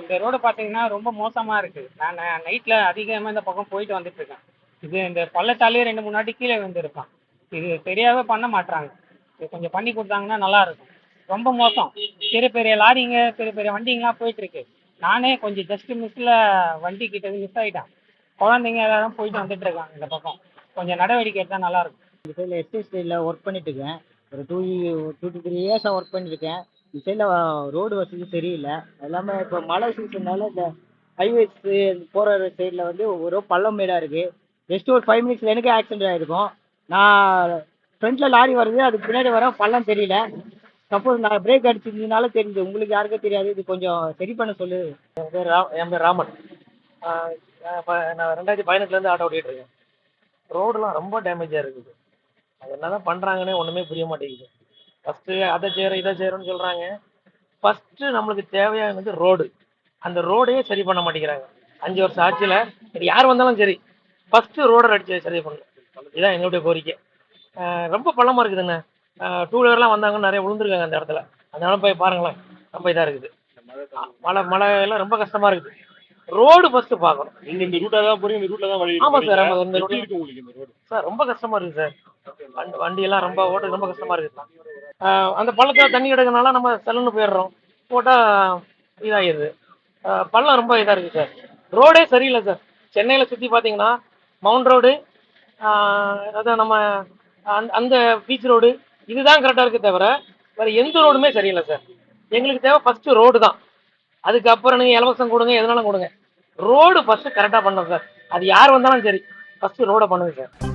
இந்த ரோடு பார்த்தீங்கன்னா ரொம்ப மோசமாக இருக்குது நான் நைட்டில் அதிகமாக இந்த பக்கம் போயிட்டு வந்துட்டுருக்கேன் இது இந்த பள்ளத்தாலே ரெண்டு மூணு நாட்டி கீழே விழுந்திருக்கான் இது சரியாகவே பண்ண மாட்றாங்க. இது கொஞ்சம் பண்ணி கொடுத்தாங்கன்னா நல்லாயிருக்கும் ரொம்ப மோசம். பெரிய பெரிய லாரிங்க பெரிய பெரிய வண்டிங்கலாம் போயிட்டுருக்கு நானே கொஞ்சம் ஜஸ்ட் மிஸ்ஸில் வண்டி கிட்ட மிஸ் ஆயிட்டேன். குழந்தைங்க எல்லாரும் போயிட்டு வந்துட்டுருக்காங்க இந்த பக்கம். கொஞ்சம் நடவடிக்கை எடுத்தால் நல்லாயிருக்கும் இந்த சைடில் எஸ்டேட் சைடில் ஒர்க் பண்ணிட்டுருக்கேன் ஒரு டூ டூ டு த்ரீ இயர்ஸாக ஒர்க் பண்ணியிருக்கேன் இந்த சைடில் ரோடு வசதி சரியில்லை. அது இல்லாமல் இப்போ மழை சீசன்னால இந்த ஹைவேஸ் போகிற சைடில் வந்து ஒரு பள்ளம் மேடாக இருக்குது ஜஸ்ட் ஒரு ஃபைவ் மினிட்ஸில் எனக்கே ஆக்சிடென்ட் ஆகிருக்கும் நான் ஃப்ரண்ட்டில் லாரி வருது அதுக்கு பின்னாடி வர பள்ளம் தெரியல. சப்போஸ் நான் பிரேக் அடிச்சிருந்ததுனால தெரிஞ்சு உங்களுக்கு யாருக்கும் தெரியாது. இது கொஞ்சம் சரி பண்ண சொல்லு. என் பேர் ரா என் பேர் ராமன். நான் நான் ரெண்டாயிரத்தி பதினெட்டுலேருந்து ஆட்டோ ஓட்டிகிட்டு இருக்கேன். ரோடெலாம் ரொம்ப டேமேஜாக இருக்குது. அது என்ன தான் பண்ணுறாங்கன்னே ஒன்றுமே புரிய மாட்டேங்குது. ஃபஸ்ட்டு அதை செய்கிறோம் இதை செய்கிறோன்னு சொல்கிறாங்க ஃபஸ்ட்டு நம்மளுக்கு தேவையானது ரோடு அந்த ரோடையே சரி பண்ண மாட்டேங்கிறாங்க. அஞ்சு வருஷம் ஆட்சியில் யார் வந்தாலும் சரி. ஃபஸ்ட்டு ரோடை அடிச்சு சரி பண்ணணும். இதுதான் என்னுடைய கோரிக்கை. ரொம்ப பள்ளமாக இருக்குதுண்ணே. டூ வீலர்லாம் வந்தாங்கன்னு நிறைய விழுந்துருக்காங்க அந்த இடத்துல. அதனால போய் பாருங்களேன். ரொம்ப இதாக இருக்குது. மழை மழை எல்லாம் ரொம்ப கஷ்டமாக இருக்குது. ரோடு ஃபஸ்ட்டு பார்க்கணும். நீங்க இந்த ரூட்டா தான் போறீங்க இந்த ரூட்ல தான் வழி ஆமா சார், ஆமா, இந்த எப்படி route- இருக்கு உங்களுக்கு இந்த ரோடு சார் ரொம்ப கஷ்டமா இருக்கு சார். வண்டி வண்டியெல்லாம் ரொம்ப ஓட்டுறது ரொம்ப கஷ்டமா இருக்கு அந்த பள்ளத்தில் தண்ணி கிடக்கனால நம்ம செல்லுன்னு போயிடுறோம். போட்டால் இதாகிடுது பள்ளம் ரொம்ப இதாக இருக்குது சார். ரோடே சரியில்லை சார். சென்னையில் சுற்றி பார்த்தீங்கன்னா மவுண்ட் ரோடு அதான் நம்ம அந் அந்த பீச் ரோடு இதுதான் கரெக்டாக இருக்கு தவிர வேறு எந்த ரோடுமே சரியில்லை சார். எங்களுக்கு தேவை ஃபஸ்ட்டு ரோடு தான். அதுக்கப்புறம் நீங்கள் இலவசம் கொடுங்க எதுனாலும் கொடுங்க. ரோடு ஃபஸ்ட்டு கரெக்டாக பண்ணணும் சார். அது யார் வந்தாலும் சரி. ஃபஸ்ட்டு ரோடை பண்ணுங்க சார்.